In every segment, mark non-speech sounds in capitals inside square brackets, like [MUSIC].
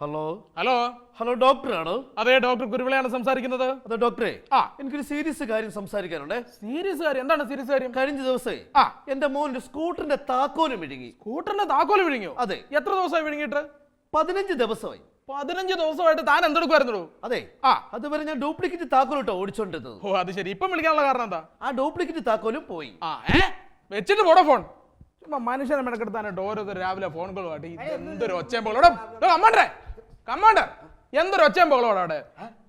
Hello hello hello doctor ആണോ? അതെ doctor കുരുവിളയാണ് സംസാരിക്കുന്നത്. അതെ ഡോക്ടറെ ആ. എനിക്കൊരു സീരിയസ് കാര്യം സംസാരിക്കാനുണ്ട്. സീരിയസ് കാര്യം? എന്താണ് സീരിയസ് കാര്യം? കഴിഞ്ഞ ദിവസേ ആ. എന്റെ മോന്റെ സ്കൂട്ടറിന്റെ താക്കോലും വിഴുങ്ങി. സ്കൂട്ടറിന്റെ താക്കോൽ വിഴുങ്ങിയോ? അതെ. എത്ര ദിവസമായി വിഴുങ്ങിയിട്ട്? പതിനഞ്ച് ദിവസമായി. പതിനഞ്ച് ദിവസമായിട്ട് താൻ എന്തെടുക്കുമായിരുന്നു അതെ. ആ. അതുവരെ ഞാൻ ഡ്യൂപ്ലിക്കേറ്റ് താക്കോലിട്ടോ ഓടിച്ചോണ്ടിരുന്നത്. ഓ അത് ശരി. ഇപ്പം വിളിക്കാനുള്ള കാരണം എന്താ? ആ ഡ്യൂപ്ലിക്കേറ്റ് താക്കോലും പോയി. ആ ഏ? വെച്ചിട്ട് പോടോ ഫോൺ മനുഷ്യനെ മെനക്കെടുത്താൻ ഡോരോ രാവിലെ ഫോൺ കോളുമായിട്ട് എന്തൊരു ഒച്ചയും പോലും കമാണ്ടേ കമാണ്ടർ എന്തൊരു ഒച്ചയും ബഹളം അവിടെ?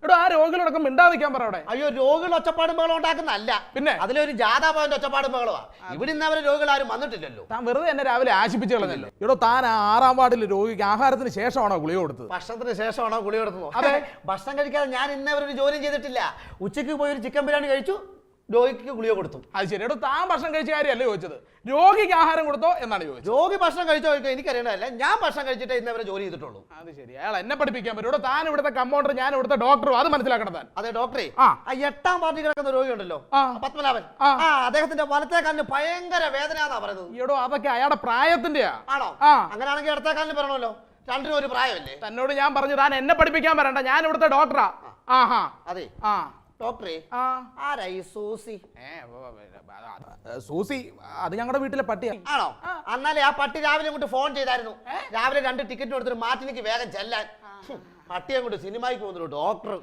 എടോ ആ രോഗികളടക്കം മിണ്ടാതിരിക്കാൻ പറ അവിടെ. അയ്യോ രോഗികൾ ഒച്ചപ്പാടും ബഹളം ഉണ്ടാക്കുന്നല്ല പിന്നെ? അതിലൊരു ജാഥാ പോയിന്റ് ഒച്ചപ്പാടും ബഹളമാ ഇവിടെ നിന്ന് അവരെ രോഗികൾ ആരും വന്നിട്ടില്ലല്ലോ. താൻ വെറുതെ എന്നെ രാവിലെ ആശിപ്പിച്ചു കളഞ്ഞല്ലോ. എടോ താൻ ആ ആറാം വാർഡിൽ രോഗിക്ക് ആഹാരത്തിന് ശേഷമാണോ ഗുളിക കൊടുത്തത്? ഭക്ഷണത്തിന് ശേഷമാണോ ഗുളി കൊടുത്തത്? അതെ. [LAUGHS] ഭക്ഷണം കഴിക്കാതെ ഞാൻ ഇന്നേ ഒരു ജോലിയും ചെയ്തിട്ടില്ല. ഉച്ചയ്ക്ക് പോയി ഒരു ചിക്കൻ ബിരിയാണി കഴിച്ചു. രോഗിക്ക് ഗുളിക കൊടുത്തു. അത് ശരി. എടോ താൻ ഭക്ഷണം കഴിച്ച കാര്യമല്ല ചോദിച്ചത്. രോഗിക്ക് ആഹാരം കൊടുത്തോ എന്നാണ് ചോദിച്ചത്. രോഗി ഭക്ഷണം കഴിച്ചോ കഴിക്കോ എനിക്കറിയണമല്ല ഞാൻ ഭക്ഷണം കഴിച്ചിട്ടേ ഇന്ന് അവരെ ജോലി ചെയ്തിട്ടുള്ളൂ. അത് ശരി. അയാൾ എന്നെ പഠിപ്പിക്കാൻ പറ്റും. താൻ ഇവിടുത്തെ കമ്പൗണ്ടർ ഞാൻ ഇവിടുത്തെ ഡോക്ടറും അത് മനസ്സിലാക്കണം താൻ. അതെ ഡോക്ടറെ ആ. ആ എട്ടാം പാർട്ടി കിടക്കുന്ന രോഗി ഉണ്ടല്ലോ ആ. പത്മനാഭൻ. ആ. ആ അദ്ദേഹത്തിന്റെ വലത്തെ കാലിന് ഭയങ്കര വേദന പറയുന്നത്. എടോ അതൊക്കെ അയാളുടെ പ്രായത്തിന്റെയാ. ആണോ? ആ. അങ്ങനെയാണെങ്കിൽ ഇടത്തെ കാലിന് പറയണമല്ലോ രണ്ടിനും ഒരു പ്രായമല്ലേ? തന്നോട് ഞാൻ പറഞ്ഞു താൻ എന്നെ പഠിപ്പിക്കാൻ പറയണ്ട ഞാൻ ഇവിടുത്തെ ഡോക്ടറാ ആഹാ. അതെ. ആ. ഡോക്ടറെ ആരായി സൂസി? സൂസി അത് ഞങ്ങളുടെ വീട്ടിലെ പട്ടിയാ. ആണോ? എന്നാലേ ആ പട്ടി രാവിലെ അങ്ങോട്ട് ഫോൺ ചെയ്തായിരുന്നു. രാവിലെ രണ്ട് ടിക്കറ്റ് കൊടുത്തിട്ട് മാറ്റിനിക്ക് വേഗം ചെല്ലാൻ. പട്ടി അങ്ങോട്ട് സിനിമയ്ക്ക് പോകുന്നു ഡോക്ടർ.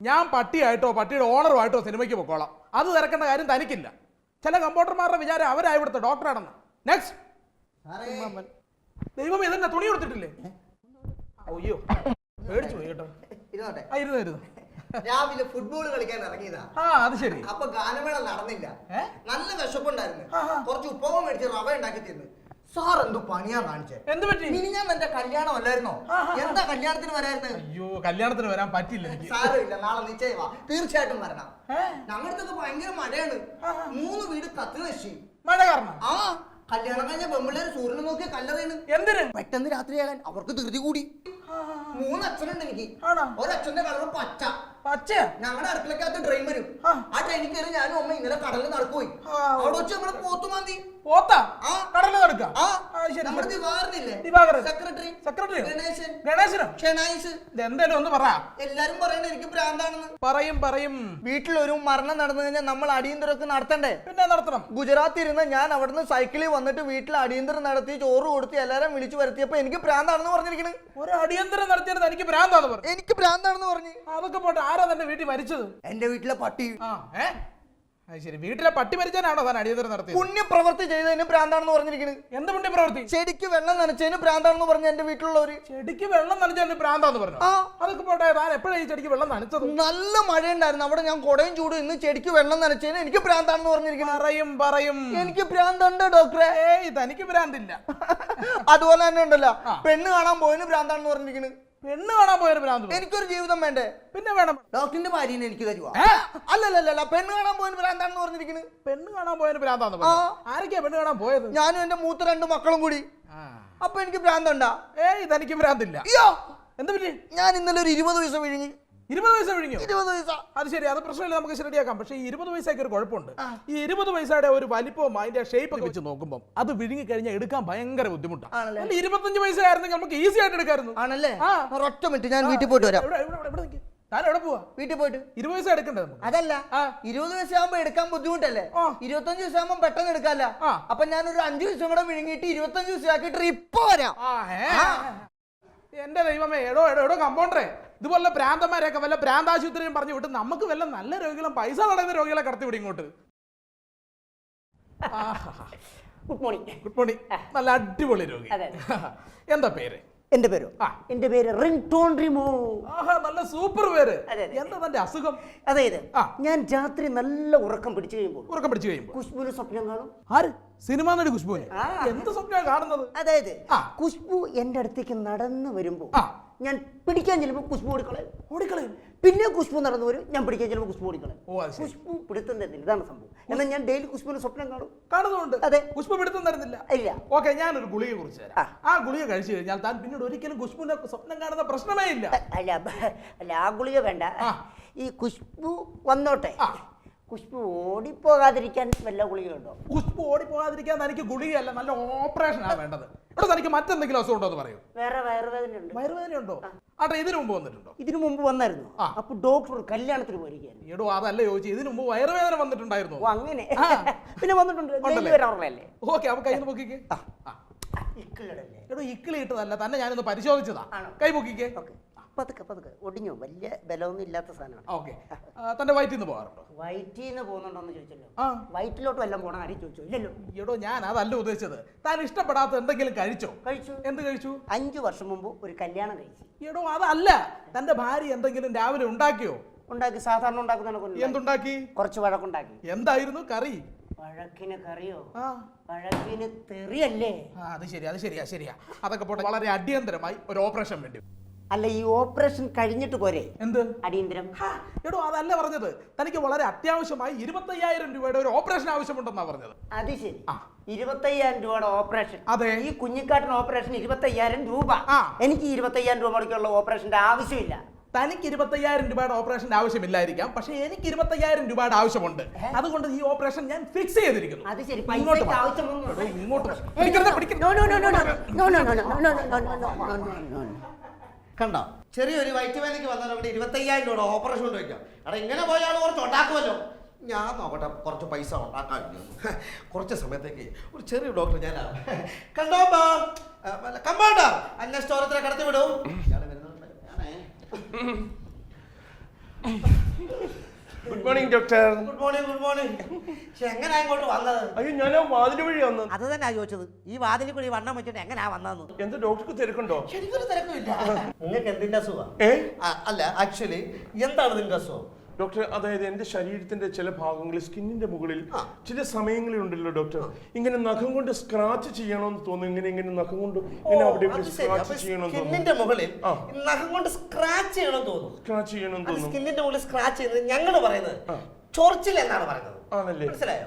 ഞാൻ പട്ടിയായിട്ടോ പട്ടിയുടെ ഓണറുമായിട്ടോ സിനിമയ്ക്ക് പൊക്കോളാം. അത് തിരക്കേണ്ട കാര്യം തനിക്കില്ല. ചില കമ്പോട്ടർമാരുടെ വിചാരം അവരായി ഇവിടുത്തെ ഡോക്ടറാണെന്ന്. നെക്സ്റ്റ് ദൈവം ഇതെന്നെ തുണി കൊടുത്തിട്ടില്ലേ അയ്യോ പേടിച്ചു പോയി കേട്ടോ. ഇരുന്നോട്ടെ. ആ ഇരുന്നു ഇരുന്നു. രാവിലെ ഫുട്ബോൾ കളിക്കാൻ ഇറങ്ങിയതാ. ആ അത് ശരി. അപ്പൊ ഗാനമേള നടന്നില്ല? നല്ല വിശപ്പുണ്ടായിരുന്നു. കുറച്ച് ഉപ്പവും മേടിച്ച് റവ ഉണ്ടാക്കി തിന്നു. സാർ എന്തു പണിയാ കാണിച്ചേ? എന്ത് പറ്റി? ഇനി ഞാൻ എന്റെ കല്യാണം അല്ലായിരുന്നോ? എന്താ കല്യാണത്തിന് വരായിരുന്നു? അയ്യോ കല്യാണത്തിന് വരാൻ പറ്റില്ല സാരമില്ല നാളെ നിശ്ചയമാ തീർച്ചയായിട്ടും വരണം? ഞങ്ങളുടെ ഭയങ്കര മഴയാണ്. മൂന്ന് വീട് കത്തി നശി മഴ കാരണം? ആ കല്യാണം കഴിഞ്ഞ പെമ്പിള്ളേര് സൂര്യനെ നോക്കിയ കല്ലറയാണ്. എന്തിന്? പെട്ടെന്ന് രാത്രിയാകാൻ അവർക്ക് ധൃതി കൂടി. മൂന്ന് അച്ഛനുണ്ട് എനിക്ക്? ഒരച്ഛന്റെ കളർ പച്ച. പച്ച. ഞങ്ങളുടെ അടുക്കളക്കകത്ത് ട്രെയിൻ വരും. ആ. ആ ട്രെയിനിൽ കയറി ഞാനും അമ്മ ഇന്നലെ കടലിൽ നടക്കുപോയി ആ. അവിടെ വെച്ച് നമ്മൾ പോത്തുമാന്തി പോത്താ? ആ. കടലിൽ നടക്കാം? ആ. ആ, ശരി, നമ്മുടെ. ദിവാറിനില്ലേ ദിവാകരൻ. സെക്രട്ടറി. സെക്രട്ടറി ഗണേശൻ. ഗണേശനോ? ഷെനായിസ് ഇതെന്തേലും ഒന്ന് പറ. എല്ലാരും പറയണ എനിക്ക് ഭ്രാന്താണെന്ന്. പറയും പറയും. വീട്ടിലൊരു മരണം നടന്നു കഴിഞ്ഞാൽ നമ്മൾ അടിയന്തരമൊക്കെ നടത്തണ്ടേ? പിന്നെ നടത്തണം. ഗുജറാത്തിൽ ഇരുന്ന് ഞാൻ അവിടുന്ന് സൈക്കിളിൽ വന്നിട്ട് വീട്ടിൽ അടിയന്തരം നടത്തി ചോറ് കൊടുത്ത് എല്ലാരും വിളിച്ചു വരുത്തിയപ്പോ എനിക്ക് ഭ്രാന്താണെന്ന് പറഞ്ഞിരിക്കണ്. ഒരു അടിയന്തരം നടത്തിയത് എനിക്ക് ഭ്രാന്താണെന്ന് പറഞ്ഞു. എനിക്ക് ഭ്രാന്താണെന്ന് പറഞ്ഞു. അതൊക്കെ പോട്ടെ. ആരാ തന്റെ വീട്ടിൽ മരിച്ചത്? എന്റെ വീട്ടിലെ പട്ടി. ആ ഏ? അത് ശരി. വീട്ടിലെ പട്ടി മരിച്ചാനാണോ താൻ അടിയന്തരം നടത്തിയത്? പുണ്യപ്രവൃത്തി ചെയ്തതിന് ഭ്രാന്താണെന്ന് പറഞ്ഞിരിക്കുന്നത് എന്ത് പുണ്യ പ്രവൃത്തി ചെടിക്ക് വെള്ളം നനച്ചതിന് ഭ്രാന്താണെന്ന് പറഞ്ഞ എന്റെ വീട്ടിലുള്ളവര്. ചെടിക്ക് വെള്ളം നനച്ചതിന് ഭ്രാന്താന്ന് പറഞ്ഞു? ആ. അതൊക്കെ പോട്ടെ താൻ എപ്പോഴാണ് ഈ ചെടിക്ക് വെള്ളം നനച്ചത്? നല്ല മഴയുണ്ടായിരുന്നു. അവിടെ ഞാൻ കുടയും ചൂടും ഇന്ന് ചെടിക്ക് വെള്ളം നനച്ചതിന് എനിക്ക് ഭ്രാന്താണെന്ന് പറഞ്ഞിരിക്കുന്നു പറയും പറയും. എനിക്ക് ഭ്രാന്തുണ്ട് ഡോക്ടറെ. ഏയ് തനിക്ക് ഭ്രാന്തില്ല. അതുപോലെ തന്നെ ഉണ്ടല്ലോ. പെണ്ണ് കാണാൻ പോയതിന് ഭ്രാന്താണെന്ന് പറഞ്ഞിരിക്കുന്നത് പെണ്ണ് കാണാൻ പോയൊരു ഭ്രാന്ത്. എനിക്കൊരു ജീവിതം വേണ്ടേ? പിന്നെ വേണം. ഡോക്ടറിന്റെ ഭാര്യനെ എനിക്ക് തരുവാ? അല്ലല്ലല്ല പെണ്ണ് കാണാൻ പോയതിന് ഭ്രാന്താണെന്ന് പറഞ്ഞിരിക്കുന്നത് പെണ്ണ് കാണാൻ പോയൊരു ഭ്രാന്താന്ന് ആരൊക്കെയാ പെണ്ണ് കാണാൻ പോയത്? ഞാനും എന്റെ മൂത്ത രണ്ട് മക്കളും കൂടി. അപ്പൊ എനിക്ക് ഭ്രാന്തുണ്ടാ? ഏയ് ഇതെനിക്ക് ഭ്രാന്തില്ല. അയ്യോ! എന്താ പറ്റി? ഞാൻ ഇന്നലെ ഒരു ഇരുപത് ദിവസം വിഴുങ്ങി. ഇരുപത് പൈസ കഴിഞ്ഞു ഇരുപത് പൈസ. അത് ശരി അത് പ്രശ്നമില്ല നമുക്ക് ശരിയാക്കാം പക്ഷേ ഈ ഇരുപത് പൈസയ്ക്ക് ഒരു കുഴപ്പമുണ്ട്. ഈ ഇരുപത് പൈസയുടെ ഒരു വലിപ്പവും അതിന്റെ ഷേപ്പ് ഒക്കെ വെച്ച് നോക്കുമ്പോൾ അത് വിഴുങ്ങി കഴിഞ്ഞാൽ എടുക്കാൻ ഭയങ്കര ബുദ്ധിമുട്ടാണ് ഇരുപത്തഞ്ച് പൈസ ആയിരുന്നെങ്കിൽ നമുക്ക് ഈസി ആയിട്ട് എടുക്കായിരുന്നു. ആണല്ലേ? ആ. ഒരൊറ്റ മിനിറ്റ് ഞാൻ വീട്ടിൽ പോയിട്ട് വരാം. വീട്ടിൽ പോയിട്ട്. ഇരുപത് പൈസ എടുക്കണ്ടത് അതല്ല. ഇരുപത് വയസ്സാകുമ്പോ എടുക്കാൻ ബുദ്ധിമുട്ടല്ലേ. ഇരുപത്തഞ്ച് വയസ്സാകുമ്പോ പെട്ടെന്ന് എടുക്കാല്ല. അപ്പൊ ഞാൻ ഒരു അഞ്ചു ദിവസം കൂടെ വിഴുങ്ങിയിട്ട് ഇരുപത്തഞ്ച് ദിവസമാക്കിയിട്ട് ഇപ്പൊ വരാം. എന്റെ ദൈവമേ എടോ എടോ എടോ കമ്പൗണ്ടറേ. ഇതുപോലെ ഭ്രാന്തന്മാരെയൊക്കെ വല്ല ഭ്രാന്താശുപത്രിയും പറഞ്ഞു വിട്ട് നമുക്ക് വല്ല നല്ല രോഗികളും പൈസ നടക്കുന്ന രോഗികളെ കടത്തി വിടും ഇങ്ങോട്ട്. ഗുഡ് മോർണിംഗ് ഗുഡ് മോർണിംഗ് നല്ല അടിപൊളി രോഗി. എന്താ പേര്? എന്റെ പേര്? ആ. എന്റെ പേര് റിംഗ് ടോൺ റിമോ. ആഹാ നല്ല സൂപ്പർ പേര്. എന്താ തന്റെ അസുഖം? അതായത്. ഞാൻ രാത്രി നല്ല ഉറക്കം പിടിച്ചു കഴിയുമ്പോൾ ഉറക്കം പിടിച്ചു കഴിയുമ്പോൾ. കുഷ്ബുവിന് സ്വപ്നം കാണും. ആര്? സിനിമ നടി കുഷ്ബുവിന്. എന്ത് സ്വപ്നമാണ് കാണുന്നത്? അതായത്. കുഷ്ബു എന്റെ അടുത്തേക്ക് നടന്നു വരുമ്പോൾ ആ. ഞാൻ പിടിക്കാൻ ചെല്ലുമ്പോൾ കുഷ്ബു ഓടിക്കളയും ഓടിക്കളയും പിന്നെ കുഷ്ബു നടന്നു വരും ഞാൻ പിടിക്കാൻ ചെല്ലുമ്പോൾ കുഷ്ബു ഓടിക്കളയും ഓ അത് ശരി. കുഷ്ബു പിടുത്തം തരുന്നില്ല. ഇതാണ് സംഭവം. എന്നാൽ ഞാൻ ഡെയിലി കുഷ്ബുവിന് സ്വപ്നം കാണും. കാണുന്നുണ്ട്. അതെ. കുഷ്ബു പിടുത്തം തരുന്നില്ല. ഇല്ല. ഓക്കെ ഞാനൊരു ഗുളിക കുറിച്ച് ആ. തരാം. ആ. ഗുളിക കഴിച്ചു കഴിഞ്ഞാൽ താൻ പിന്നീട് ഒരിക്കലും കുഷ്ബുവിനെ സ്വപ്നം കാണുന്ന പ്രശ്നമേ ഇല്ല. അല്ല ബ- അല്ല ആ ഗുളിക വേണ്ട. ആ. ഈ കുഷ്ബു വന്നോട്ടെ. ആ. പുഷ്പ ഓടിപ്പോകാതിരിക്കാൻ വല്ല ഗുളികയുണ്ടോ? കുഷ്പു ഓടിപ്പോകാതിരിക്കാൻ തനിക്ക് ഗുളികയല്ല നല്ല ഓപ്പറേഷൻ ആണ് വേണ്ടത്. ഇവിടെ തനിക്ക് മറ്റെന്തെങ്കിലും അസുഖം ഉണ്ടോ എന്ന് പറയൂ. വേറെ വയറുവേദന ഉണ്ട് വയറുവേദന ഉണ്ടോ ആട്ടെ ഇതിനു മുമ്പ് വന്നിട്ടുണ്ടോ? ഇതിനു മുമ്പ് വന്നായിരുന്നു. ആ. അപ്പൊ ഡോക്ടർ കല്യാണത്തിന് പോയിരിക്കുകയായിരുന്നു. എടോ അതല്ല ചോദിച്ചു ഇതിനു മുമ്പ് വയറുവേദന വന്നിട്ടുണ്ടായിരുന്നു? ഓ അങ്ങനെ. ആ. പിന്നെ വന്നിട്ടുണ്ട്. ഉണ്ടല്ലേ? ഓക്കെ അപ്പൊ കൈ പൊക്കിക്കേ. ഇക്കിളടല്ലേ? എടോ ഇക്കിളി ഇട്ടതല്ല തന്നെ ഞാനൊന്ന് പരിശോധിച്ചതാ. ആണോ? കൈ പൊക്കിക്കേ. ഓക്കെ. പതുക്കെ പതുക്കെ. ഒടിഞ്ഞു? വലിയ ബലമൊന്നും ഇല്ലാത്ത സാധനമാണ്. ഓക്കെ. തന്റെ വയറ്റിൽ നിന്ന് പോകാറുണ്ടോ? വയറ്റിൽ നിന്ന് പോകുന്നുണ്ടോന്ന് ചോദിച്ചല്ലോ. വയറ്റിലോട്ട് വല്ലതും പോണ ആരും ചോദിച്ചോ? ഇല്ലല്ലോ. എടോ ഞാൻ അതല്ല ഉദ്ദേശിച്ചത്. താൻ ഇഷ്ടപ്പെടാത്ത എന്തെങ്കിലും കഴിച്ചോ? കഴിച്ചു. എന്ത് കഴിച്ചു? അഞ്ചു വർഷം മുമ്പ് ഒരു കല്യാണം കഴിച്ചു. എടോ അതല്ല. തന്റെ ഭാര്യ എന്തെങ്കിലും രാവിലെ ഉണ്ടാക്കിയോ? ഉണ്ടാക്കി സാധാരണ ഉണ്ടാക്കുന്ന എന്തുണ്ടാക്കി? കുറച്ച് വഴക്കുണ്ടാക്കി. എന്തായിരുന്നു കറി? വഴക്കിന് കറിയോ? വഴക്കിന് തെറിയല്ലേ? അത് ശരി അത് ശരിയാ ശരിയാ. അതൊക്കെ പോട്ടെ വളരെ അടിയന്തരമായി ഒരു ഓപ്പറേഷൻ വേണ്ടി. അല്ല ഈ ഓപ്പറേഷൻ കഴിഞ്ഞിട്ട് പോരെ എന്ത് അടിയന്തരം എടോ അതല്ല പറഞ്ഞത് തനിക്ക് വളരെ അത്യാവശ്യമായി ഇരുപത്തയ്യായിരം രൂപയുടെ ഒരു ഓപ്പറേഷൻ ആവശ്യമുണ്ടെന്നാ പറഞ്ഞത് അത് ശരി ആ. ഇരുപത്തയ്യായിരം രൂപയുടെ ഓപ്പറേഷൻ അതെ. ഈ കുഞ്ഞിക്കാട്ടിന് ഓപ്പറേഷൻ ഇരുപത്തയ്യായിരം രൂപ ആ. എനിക്ക് ഇരുപത്തയ്യായിരം രൂപ മുടക്കുള്ള ഓപ്പറേഷന്റെ ആവശ്യമില്ല തനിക്ക് ഇരുപത്തയ്യായിരം രൂപയുടെ ഓപ്പറേഷന്റെ ആവശ്യമില്ലായിരിക്കാം പക്ഷെ എനിക്ക് ഇരുപത്തയ്യായിരം രൂപയുടെ ആവശ്യമുണ്ട് അതുകൊണ്ട് ഈ ഓപ്പറേഷൻ ഞാൻ ഫിക്സ് ചെയ്തിരിക്കുന്നു അത് ശരി ഇങ്ങോട്ട് പൈസയ്ക്ക് വാ. ആവശ്യമൊന്നും എടോ, ഇങ്ങോട്ട് വാ. ഏയ്, പിടിക്കരുത്, no, പിടിക്കരുത്. no, no, no, no, no, no, no, no, no, no, no, no, no, no, no, no, no. കണ്ടോ? ചെറിയൊരു വൈറ്റ് വയറ്റുവേദനയ്ക്ക് വന്നാൽ അവിടെ ഇരുപത്തയ്യായിരം രൂപ ഓപ്പറേഷൻ കൊണ്ട് വയ്ക്കാം അവിടെ ഇങ്ങനെ പോയാൽ കുറച്ച് ഉണ്ടാക്കുമല്ലോ. ഞാൻ നോക്കട്ടെ കുറച്ച് പൈസ ഉണ്ടാക്കാൻ [LAUGHS] കുറച്ച് സമയത്തേക്ക് ഒരു ചെറിയ ഡോക്ടർ ഞാനാ [LAUGHS] കണ്ടോ കമ്പാണ്ടർ അന്ന സ്റ്റോറത്തിനെ കടത്തി വിടും. ഞാനേ. [LAUGHS] Good morning doctor good morning good morning പക്ഷെ എങ്ങനെയാ ഇങ്ങോട്ട് വന്നത്? അയ്യോ ഞാൻ വാതിൽ വഴി വന്നു അത് തന്നെ ചോദിച്ചത്. ഈ വാതിൽ കൂടി വണ്ണം വെച്ചിട്ട് എങ്ങനെയാ വന്നതെന്ന്? എന്താ ഡോക്ടർക്ക് തിരക്കുണ്ടോ? എനിക്കൊരു തിരക്കുമില്ല. നിങ്ങൾക്ക് എന്തിന്റെ അസുഖം? അല്ല ആക്ച്വലി എന്താണ് നിന്റെ അസുഖം? ഡോക്ടർ അതായത് എന്റെ ശരീരത്തിന്റെ ചില ഭാഗങ്ങളിൽ സ്കിന്നിന്റെ മുകളിൽ ചില സമയങ്ങളിൽ ഉണ്ടല്ലോ ഡോക്ടർ. ഇങ്ങനെ നഖം കൊണ്ട് സ്ക്രാച്ച് ചെയ്യണമെന്ന് തോന്നുന്നു. ഇങ്ങനെ ഇങ്ങനെ നഖം കൊണ്ട് ഇങ്ങനെ അവിടെ ഇവിടെ സ്ക്രാച്ച് ചെയ്യണമെന്ന് സ്കിന്നിന്റെ മുകളിൽ നഖം കൊണ്ട് സ്ക്രാച്ച് ചെയ്യണം തോന്നുന്നു. സ്ക്രാച്ച് ചെയ്യണമെന്ന് തോന്നുന്നു. സ്കിന്നിന്റെ മുകളിൽ സ്ക്രാച്ച് ചെയ്യുന്നത് ഞങ്ങൾ പറയുന്നത്. ചൊറിച്ചിൽ എന്നാണ് പറയുന്നത്. ആണല്ലേ? മനസ്സിലായോ.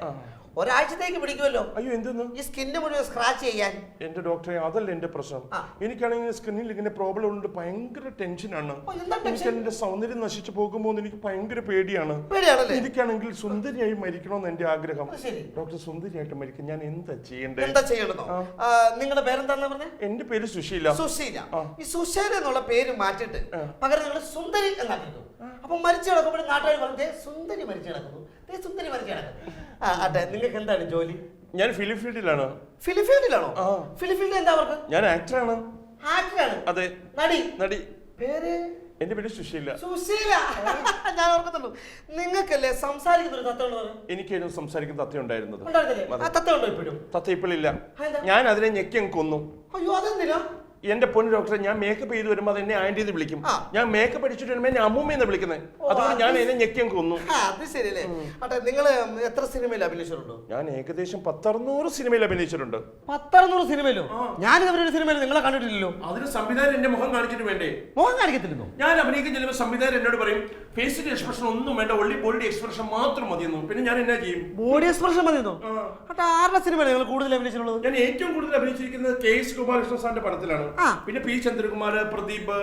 ഒരാഴ്ചത്തേക്ക് പിടിക്കുമല്ലോ. അയ്യോ എന്തെന്ന്? ഈ സ്കിന്ന് മുഴുവൻ സ്ക്രാച്ച് ചെയ്യാൻ. എന്റെ ഡോക്ടറെ അതല്ല എന്റെ പ്രശ്നം. എനിക്കാണെങ്കിൽ സ്കിന്നിൽ ഇങ്ങനെ പ്രോബ്ലം ഉണ്ട് ഭയങ്കര ടെൻഷനാണ് എനിക്ക്? എന്റെ സൗന്ദര്യം നശിച്ചു പോകുമ്പോൾ എനിക്ക് ഭയങ്കര പേടിയാണ്. എനിക്കാണെങ്കിൽ സുന്ദരിയായി മരിക്കണമെന്ന് എന്റെ ആഗ്രഹം. ഡോക്ടർ സുന്ദരിയായിട്ട് മരിക്കും. ഞാൻ എന്താ ചെയ്യണ്ടേ എന്താ ചെയ്യണമെന്നോ ആ. നിങ്ങളുടെ പേരെന്താന്ന് പറഞ്ഞത് എന്റെ പേര് സുശീല. സുശീല. ഈ സുശീല എന്നുള്ള പേര് മാറ്റിട്ട് പകരം നിങ്ങൾ സുന്ദരി എന്നാക്കിട്ടു അപ്പൊ മരിച്ചു കിടക്കുമ്പോൾ നാട്ടുകാർ പറഞ്ഞേ സുന്ദരി മരിച്ചു കിടക്കുന്നു. സുന്ദരി കിടക്കുന്നു ആ അതെ നിങ്ങൾക്ക് എന്താണ് ജോലി? ഞാൻ ഫിലിം ഫീൽഡിലാണ്. ഫിലിഫീൽഡിലാണോ ആ. ഫിലിഫീൽഡിൽ എന്താ വർക്ക് ഞാൻ ആക്ടറാണ്. ആക്ടറാണ്? അതെ. നടി? നടി. പേര്? എന്റെ പേര് സുശീല. സുശീല. [LAUGHS] ഞാൻ ഓർക്കത്തുള്ളൂ. നിങ്ങൾക്കല്ലേ സംസാരിക്കുന്ന ഒരു തത്തയുള്ളത് എനിക്കായിരുന്നു സംസാരിക്കുന്ന തത്ത ഉണ്ടായിരുന്നത്. ഉണ്ടായിരുന്നില്ലേ? ആ. തത്ത ഉണ്ടോ ഇപ്പോഴും? തത്ത ഇപ്പോഴില്ല. അതെന്താ? ഞാൻ അതിനെ ഞെക്കിയും കൊന്നു. അയ്യോ അതെന്തിനാ? എന്റെ പൊന്നു ഡോക്ടറെ ഞാൻ മേക്കപ്പ് ചെയ്ത് വരുമ്പോൾ അത് എന്നെ ആന്റി എന്ന് വിളിക്കും. ഞാൻ മേക്കപ്പ് അടിച്ചിട്ട് വരുമ്പോൾ എന്നെ അമ്മൂമ്മ എന്ന് വിളിക്കുന്നത് അതുകൊണ്ട് ഞാൻ എന്നെ ഞെക്കിയും കൊന്നു. ആ, അത് ശരിയല്ലേ. അട്ടെ നിങ്ങൾ എത്ര സിനിമയിൽ അഭിനയിച്ചിട്ടുണ്ടോ? ഞാൻ ഏകദേശം പത്തറുന്നൂറ് സിനിമയിൽ അഭിനയിച്ചിട്ടുണ്ട്. പത്തറുന്നൂറ് സിനിമയിലോ? ഇതുവരെ ഒരു സിനിമയിൽ നിങ്ങളെ കണ്ടിട്ടില്ലല്ലോ. അതിന് സംവിധാനം എന്റെ മുഖം കാണിച്ചിട്ട് വേണ്ടേ? മുഖം കാണിക്കത്തില്ലെന്നോ? ഞാൻ അഭിനയിക്കാൻ ചെല്ലുമ്പോൾ സംവിധാനം എന്നോട് പറയും ഫേസിന്റെ എക്സ്പ്രഷൻ ഒന്നും വേണ്ട ഒള്ളി ബോഡി എക്സ്പ്രഷൻ മാത്രം മതിയെന്നു? പിന്നെ ഞാൻ എന്നാ ചെയ്യും? ബോഡി എക്സ്പ്രഷൻ മതി ആരുടെ സിനിമയാണ് നിങ്ങൾ കൂടുതൽ അഭിനയിച്ചിട്ടുള്ളത്? ഞാൻ ഏറ്റവും കൂടുതൽ അഭിനയിച്ചിരിക്കുന്നത് കെ എസ് ഗോപാലകൃഷ്ണ സാറിന്റെ പടത്തിലാണ്. പിന്നെ പി ചന്ദ്രകുമാർ പ്രദീപ്.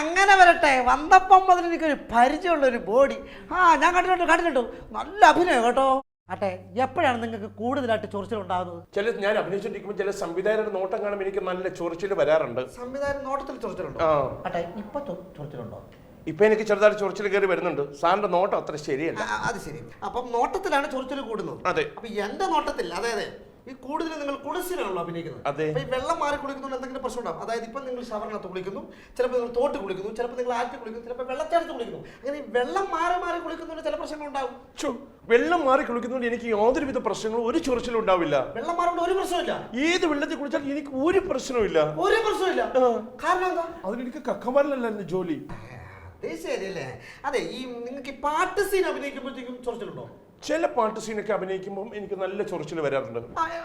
അങ്ങനെ വരട്ടെ. വന്നപ്പം മുതൽ എനിക്ക് ഒരു പരിചയമുള്ള ഒരു ബോഡി ആ ഞാൻ കണ്ടിട്ടുണ്ട് കണ്ടിട്ടുണ്ട്. നല്ല അഭിനയം കേട്ടോ. അട്ടെ എപ്പോഴാണ് നിങ്ങൾക്ക് കൂടുതലായിട്ട് ചൊറിച്ചിൽ ഉണ്ടാകുന്നത്? ചില ഞാൻ അഭിനയിച്ചിരിക്കുമ്പോൾ ചില സംവിധായകരുടെ നോട്ടം കാണുമ്പോൾ എനിക്ക് നല്ല ചൊറിച്ചിൽ വരാറുണ്ട്. സംവിധാനം നോട്ടത്തിൽ ചൊറിച്ചിലുണ്ടോ? ആട്ടെ അട്ടെ ഇപ്പൊ ചൊറിച്ചിലുണ്ടോ? ഇപ്പൊ എനിക്ക് ചെറുതായിട്ട് ചൊറിച്ചിൽ കയറി വരുന്നുണ്ട്. സാറിന്റെ നോട്ടം അത്ര ശരിയല്ല. ആ, അത് ശരി. അപ്പം നോട്ടത്തിലാണ് ചൊറിച്ചിൽ കൂടുന്നത്. അതെ. അപ്പൊ എന്റെ നോട്ടത്തിൽ അതെ ഈ കൂടുതൽ നിങ്ങൾ കുളിസിലാണല്ലോ അഭിനയിക്കുന്നത്. അതെ. അപ്പൊ ഈ വെള്ളം മാറി കുളിക്കുന്നതുകൊണ്ട് എന്തെങ്കിലും പ്രശ്നം ഉണ്ടാവും അതായത് ഇപ്പൊ നിങ്ങൾ ഷവറിനകത്ത് കുളിക്കുന്നു ചിലപ്പോൾ നിങ്ങൾ തോട്ട് കുളിക്കുന്നു ചിലപ്പോൾ നിങ്ങൾ ആറ്റി കുളിക്കുന്നു ചിലപ്പോൾ വെള്ളത്തിനകത്ത് കുളിക്കുന്നു. അങ്ങനെ ഈ വെള്ളം മാറി മാറി കുളിക്കുന്നതുകൊണ്ട് ചില പ്രശ്നങ്ങൾ ഉണ്ടാവും. ഛോ, വെള്ളം മാറി കുളിക്കുന്നതുകൊണ്ട് എനിക്ക് യാതൊരുവിധ പ്രശ്നങ്ങളും ഒരു ചൊറിച്ചിലും ഉണ്ടാവില്ല. വെള്ളം മാറുകൊണ്ട് ഒരു പ്രശ്നമില്ല ഏത് വെള്ളത്തിൽ കുളിച്ചാൽ എനിക്ക് ഒരു പ്രശ്നവും ഇല്ല ഒരു പ്രശ്നമില്ല. കാരണം എന്താ? അതിലെനിക്ക് കക്കമാരിലല്ലായിരുന്നു ജോലി. അതേ അതെ ഈ നിങ്ങൾക്ക് ഈ പാട്ട് സീൻ അഭിനയിക്കുമ്പോഴത്തേക്കും ചൊറിച്ചിലുണ്ടോ? ചില പാട്ട് സീനൊക്കെ അഭിനയിക്കുമ്പോൾ എനിക്ക് നല്ല ചൊറിച്ചിൽ വരാറുണ്ട്.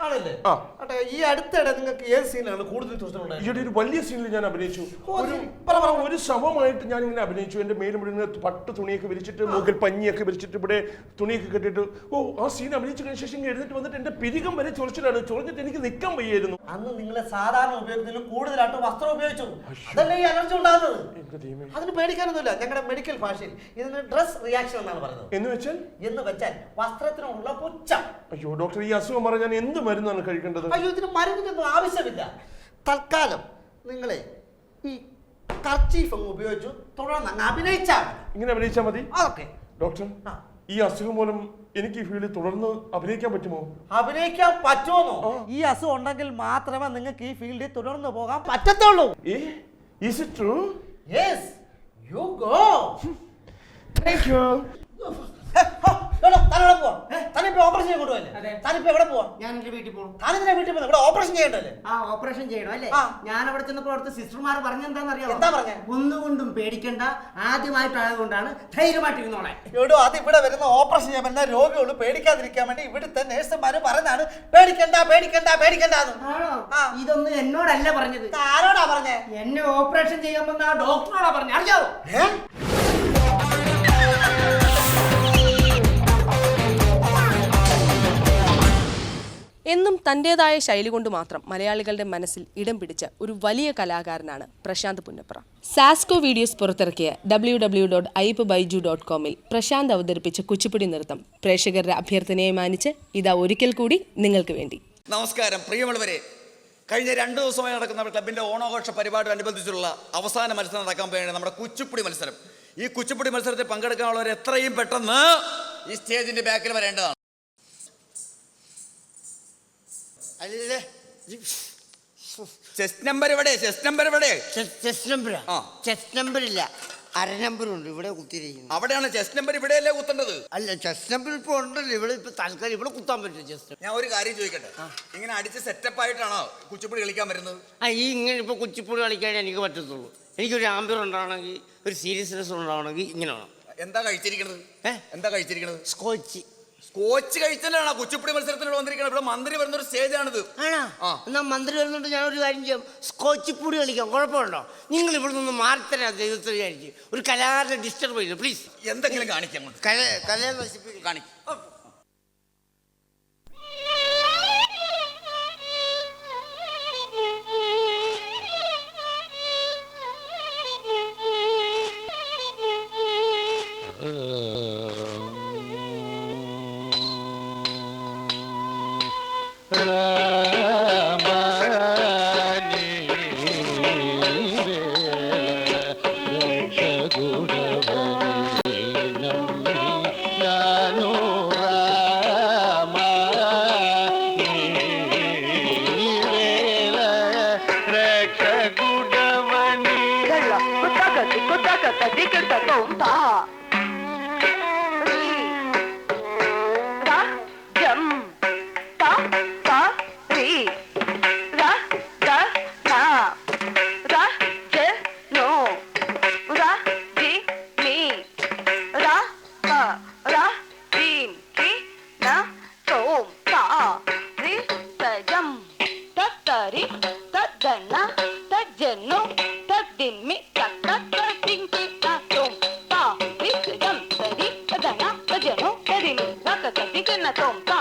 ആണല്ലേ? ആ. ആട്ടെ ഈ അടുത്തിടെ നിങ്ങൾക്ക് ഏത് സീനാണ് കൂടുതൽ ചൊറിച്ചിലുണ്ടായത് ഈയിടെ ഒരു വലിയ സീനിൽ ഞാൻ അഭിനയിച്ചു. ഒരു ശവമായിട്ട് ഞാൻ ഇങ്ങനെ അഭിനയിച്ചു. എന്റെ മേലും മുഴുവൻ പട്ട് തുണിയൊക്കെ വിരിച്ചിട്ട് മുകിൽ പഞ്ഞിയൊക്കെ വിരിച്ചിട്ട് ഇവിടെ തുണിയൊക്കെ കെട്ടിട്ട് ഓ ആ സീൻ അഭിനയിച്ചു കഴിഞ്ഞ ശേഷം എഴുന്നിട്ട് വന്നിട്ട് എന്റെ പിരികം വരെ ചൊറിച്ചിലാണ്. ചൊറിഞ്ഞിട്ട് എനിക്ക് നിൽക്കാൻ വയ്യായിരുന്നു. അന്ന് നിങ്ങളെ സാധാരണ ഉപയോഗത്തിലും കൂടുതലായിട്ട് വസ്ത്രം ഉപയോഗിച്ചു. അതല്ലേ ഈ അലർജി ഉണ്ടാകുന്നത്. അതിന് പേടിക്കാനൊന്നുമില്ല. ഞങ്ങളുടെ മെഡിക്കൽ ഭാഷയിൽ ഇതിന് ഡ്രസ് റിയാക്ഷൻ എന്നാണ് പറയുന്നത്. എന്ന് വെച്ചാൽ? എന്ന് വെച്ചാൽ വസ്ത്രത്തിനോടുള്ള പുച്ഛം. അയ്യോ ഡോക്ടർ ഈ അസുഖം പറഞ്ഞാൽ ഞാൻ എന്ത് മരുന്നാണ് കഴിക്കേണ്ടത്? അയ്യോ ഇതിന് മരുന്നിനൊന്നും ആവശ്യമില്ല. തൽക്കാലം നിങ്ങളെ ഈ കർച്ചീഫ് അങ്ങ് ഉപയോഗിച്ചു തുടർന്ന് അങ്ങ് അഭിനയിച്ചാൽ മതി. ഇങ്ങനെ അഭിനയിച്ചാൽ മതി? അതൊക്കെ. ഡോക്ടർ ആ. ഈ അസുഖം മൂലം എനിക്ക് ഈ ഫീൽഡിൽ തുടർന്ന് അഭിനയിക്കാൻ പറ്റുമോ? അഭിനയിക്കാൻ പറ്റുമോ ഈ അസുഖം ഉണ്ടെങ്കിൽ മാത്രമേ നിങ്ങൾക്ക് ഈ ഫീൽഡിൽ തുടർന്ന് പോകാൻ പറ്റത്തുള്ളൂ. ഏ? Is it true yes you go thank you താനിപ്പോ operation ചെയ്യാൻ കൊണ്ടുപോയല്ലേ? താനിപ്പോ എവിടെ പോവാ? ഞാൻ എന്റെ വീട്ടിൽ പോകണം താനിതിനെ വീട്ടിൽ പോകുന്നത് ഇവിടെ ഓപ്പറേഷൻ ചെയ്യണ്ടല്ലേ ആ ഓപ്പറേഷൻ ചെയ്യണം അല്ലേ? ഞാൻ അവിടെ ചെന്നപ്പോൾ അവിടുത്തെ സിസ്റ്റർമാർ പറഞ്ഞെന്താണെന്നറിയാമോ എന്താ പറഞ്ഞേ? ഒന്നുകൊണ്ടും പേടിക്കണ്ട. ആദ്യമായിട്ടായതുകൊണ്ടാണ് ധൈര്യമായിട്ടിരുന്നോളെ എടോ അത് ഇവിടെ വരുന്ന ഓപ്പറേഷൻ ചെയ്യാൻ വരുന്ന രോഗികൾ പേടിക്കാതിരിക്കാൻ വേണ്ടി ഇവിടുത്തെ നേഴ്സുമാര് പറഞ്ഞാണ് പേടിക്കണ്ട പേടിക്കണ്ട ആ. ഇതൊന്നും എന്നോടല്ല പറഞ്ഞത്. ആരോടാ പറഞ്ഞേ? എന്നെ ഓപ്പറേഷൻ ചെയ്യാൻ വന്ന ആ ഡോക്ടറോടാ പറഞ്ഞത് അറിയാവോ? എന്നും തന്റെതായ ശൈലി കൊണ്ട് മാത്രം മലയാളികളുടെ മനസ്സിൽ ഇടം പിടിച്ച ഒരു വലിയ കലാകാരനാണ് പ്രശാന്ത് പുന്നപ്ര. സാസ്കോ വീഡിയോസ് പുറത്തിറക്കിയ ഡബ്ല്യൂ ഡബ്ല്യൂ ഡോട്ട് ഐപ്പ് ബൈജു ഡോട്ട് കോമിൽ പ്രശാന്ത് അവതരിപ്പിച്ച കുച്ചിപ്പുടി നൃത്തം പ്രേക്ഷകരുടെ അഭ്യർത്ഥനയെ മാനിച്ച് ഇതാ ഒരിക്കൽ കൂടി നിങ്ങൾക്ക് വേണ്ടി. നമസ്കാരം. പ്രിയമുള്ളവരെ കഴിഞ്ഞ രണ്ട് ദിവസമായി നടക്കുന്ന ക്ലബിന്റെ ഓണാഘോഷ പരിപാടിയോടനുബന്ധിച്ചുള്ള അവസാന മത്സരം നടക്കാൻ പോവുകയാണ് നമ്മുടെ കുച്ചിപ്പുടി മത്സരം. ഈ കുച്ചിപ്പുടി മത്സരത്തിൽ പങ്കെടുക്കാനുള്ളവർ എത്രയും പെട്ടെന്ന് ഈ സ്റ്റേജിന്റെ ബാക്കിൽ വരേണ്ടതാണ്. അല്ലേ ചെസ്റ്റ് നമ്പർ ഇവിടെ ചെസ്റ്റ് നമ്പർ ഇവിടെ ചെസ്റ്റ് നമ്പറാ ആ. ചെസ്റ്റ് നമ്പർ ഇല്ല. അര നമ്പർ ഉണ്ട്. ഇവിടെ കുത്തിയിരിക്കുന്നു. അവിടെയാണ് ചെസ്റ്റ് നമ്പർ ഇവിടെയല്ലേ കുത്തേണ്ടത്? അല്ല ചെസ്റ്റ് നമ്പർ ഇപ്പൊ ഉണ്ടല്ലോ. ഇവിടെ ഇപ്പൊ തൽക്കാലം ഇവിടെ കുത്താൻ പറ്റും ചെസ്റ്റ് ഞാൻ ഒരു കാര്യം ചോദിക്കട്ടെ? ഇങ്ങനെ അടിച്ച് സെറ്റപ്പ് ആയിട്ടാണോ കുച്ചിപ്പുടി കളിക്കാൻ വരുന്നത്? ആ ഈ ഇങ്ങനെ ഇപ്പൊ കുച്ചിപ്പുടി കളിക്കാൻ എനിക്ക് പറ്റത്തുള്ളൂ. എനിക്കൊരു ആംബിയർ ഉണ്ടാവണമെങ്കിൽ ഒരു സീരിയസ്നെസ് ഉണ്ടാവണമെങ്കിൽ ഇങ്ങനെ വേണം. എന്താ കഴിച്ചിരിക്കണത്? ഏ? എന്താ കഴിച്ചിരിക്കണത്? സ്കോച്ച് കോച്ച് കഴിച്ചാലാണ് കുച്ചിപ്പുടി മത്സരത്തിനോട് വന്നിരിക്കുന്നത്. ഇവിടെ മന്ത്രി വരുന്ന ഒരു സ്റ്റേജാണിത് ആണോ? ആ. എന്നാ മന്ത്രി വരുന്നുണ്ട് ഞാൻ ഒരു കാര്യം ചെയ്യാം. സ്കോച്ച് പൂടി കളിക്കാം കുഴപ്പമുണ്ടോ? നിങ്ങൾ ഇവിടെ നിന്ന് മാറിത്തരാ ദൈവത്തെ വിചാരിച്ച്. ഒരു കലാകാരനെ ഡിസ്റ്റർബ് ചെയ്തു പ്ലീസ് എന്തെങ്കിലും കാണിക്കാം കല കലയെ നശിപ്പിക്കും. കാണിക്കും. tomten är tomten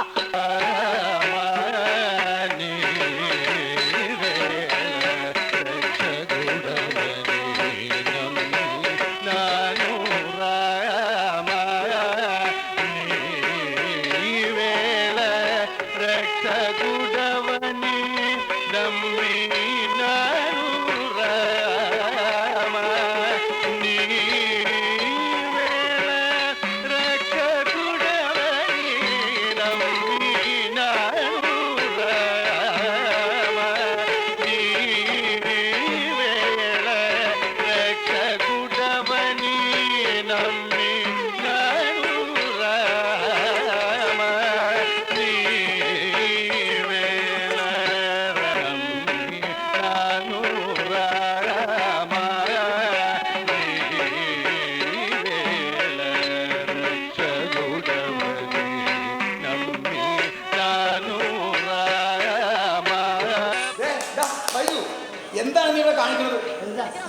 എന്താണ് നീ ഇവിടെ കാണിക്കുന്നത്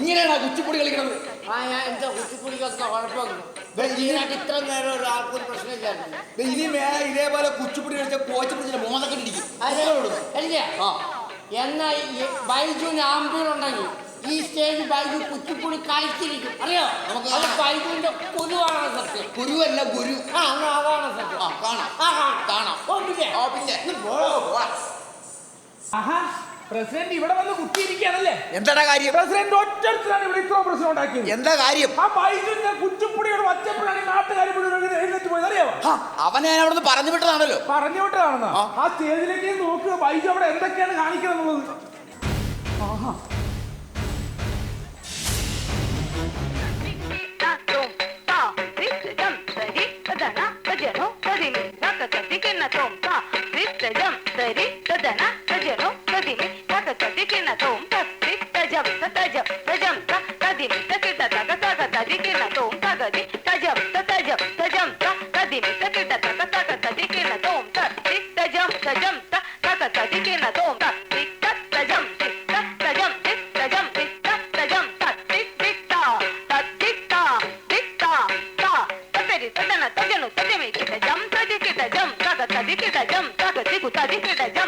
ഇങ്ങനെയാണ് കുച്ചിപ്പുടി കളിക്കുന്നത് ആ ഞാൻ എന്താ കുച്ചിപ്പുടിക്കൊക്കെ ഇത്ര നേരം ഒരാൾക്കൊരു പ്രശ്നമില്ലായിരുന്നു. ദേ ഇനി മേലെ ഇതേപോലെ കുച്ചിപ്പുടി കളിച്ച കോച്ച് പിടിച്ചിട്ട് മോന്നൊക്കെ ഇരിക്കും അല്ലേ ആ എന്നാ ഈ ബൈജുവിന് ആമ്പിയർ ഉണ്ടെങ്കിൽ ഈ സ്റ്റേജ് ബൈജു കുച്ചിപ്പുടി കളിച്ചിരിക്കും. അറിയോ? നമുക്ക് അത്. ബൈജുവിന്റെ ഗുരുവാണ് സത്യം. ഗുരുവല്ല ഗുരു. ആ എന്നാ അതാണ് സത്യം. ആ കാണാം. ആ കാണാം. കാണാം. ഓ പിന്നെ. ആ പിന്നെ. ആഹാ. പ്രസിഡന്റ് ഇവിടെ വന്ന് കുത്തിയിരിക്കുകയാണല്ലേ എന്താ കാര്യം പ്രസിഡന്റ് ഒറ്റത്തിലാണ് ഇവിടെ ഇത്ര പ്രശ്നം ഉണ്ടാക്കിയത് എന്താ കാര്യം ആ ബൈജുന്റെ കുറ്റിപ്പുടിയുടെ വച്ചപ്പോഴാണ് ഈ നാട്ടുകാർ എഴുന്നേറ്റ് പോയത് അറിയാമോ അവനെ ഞാൻ അവിടുന്ന് പറഞ്ഞു വിട്ടതാണല്ലോ പറഞ്ഞു വിട്ടതാണെന്ന് ആ സ്റ്റേജിലേക്ക് നോക്കുക ബൈജു അവിടെ എന്തൊക്കെയാണ് കാണിക്കുന്നത് എന്നുള്ളത് ആഹാ എടാ